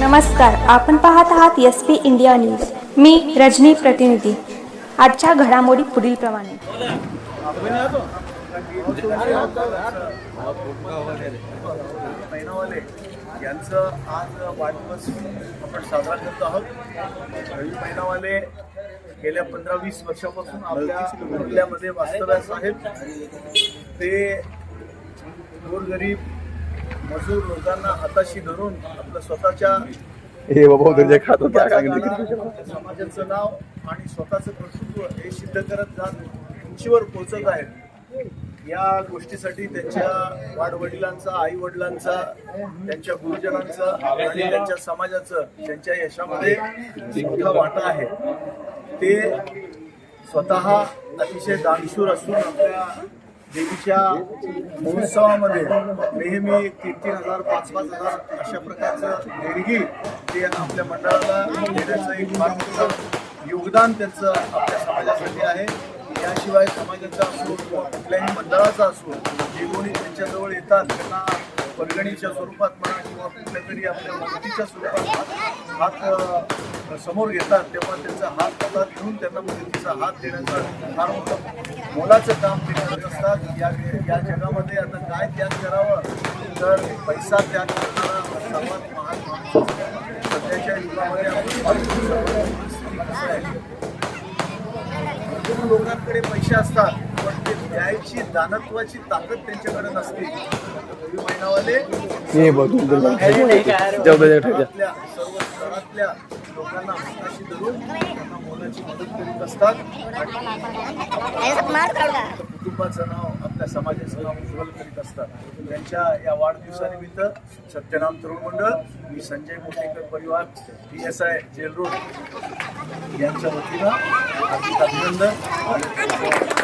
नमस्कार आपण पाहत आहात एस पी इंडिया न्यूज. मी रजनी प्रतिनिधी. आजच्या घडामोडी पुढील प्रमाणे. यांचं आज वाढदिवस आपण साजरा करत आहोत. रवी महिनावाले गेल्या पंधरा वीस वर्षापासून आपल्या जिल्ह्यामध्ये वास्तव्यास आहेत. ते गोरगरीब मजूर लोकांना हाताशी धरून आपलं स्वतःच्या हे बाबा जे खात होता समाजाचं नाव आणि स्वतःचं कर्तृत्व हे सिद्ध करत जात उंचीवर पोहोचत आहेत. या गोष्टीसाठी त्यांच्या वाडवडिलांचा आई वडिलांचा त्यांच्या गुरुजनांचा आणि त्यांच्या समाजाचं त्यांच्या यशामध्ये मोठा वाटा आहे. ते स्वतः अतिशय दानशूर असून आपल्या देवीच्या महोत्सवामध्ये नेहमी तीन तीन हजार पाच पाच हजार अशा प्रकारचं देणगी ते आपल्या मंडळाला देण्याचं एक फार मोठं योगदान त्यांचं आपल्या समाजासाठी आहे. याशिवाय समाजाचा असो किंवा कुठल्याही मंडळाचा असो जे कोणी त्यांच्याजवळ येतात त्यांना परगणीच्या स्वरूपात म्हणा किंवा कुठल्या तरी आपल्या मदतीच्या स्वरूपात हात समोर घेतात तेव्हा त्यांचा हात हातात घेऊन त्यांना मदतीचा हात देण्याचं फार मोठं मोलाचं काम ते करत असतात. या या जगामध्ये आता काय त्याग करावं? तर पैसा त्याग करणारा सर्वात महान माणूस सध्याच्या युगामध्ये आपण लोकांकडे पैसे असतात पण ते द्यायची दानत्वाची ताकद त्यांच्याकडे नसते. महिनावाले सर्व स्तरातल्या त्यांना मोलाची मदत करीत असतात कुटुंबाचं नाव आपल्या समाजाचं नाव उज्ज्वल करीत असतात. त्यांच्या या वाढदिवसानिमित्त सत्यनाम तरुण मंडळ मी संजय मोठेकर परिवार P S I jail road यांच्या वतीनं अभिनंदन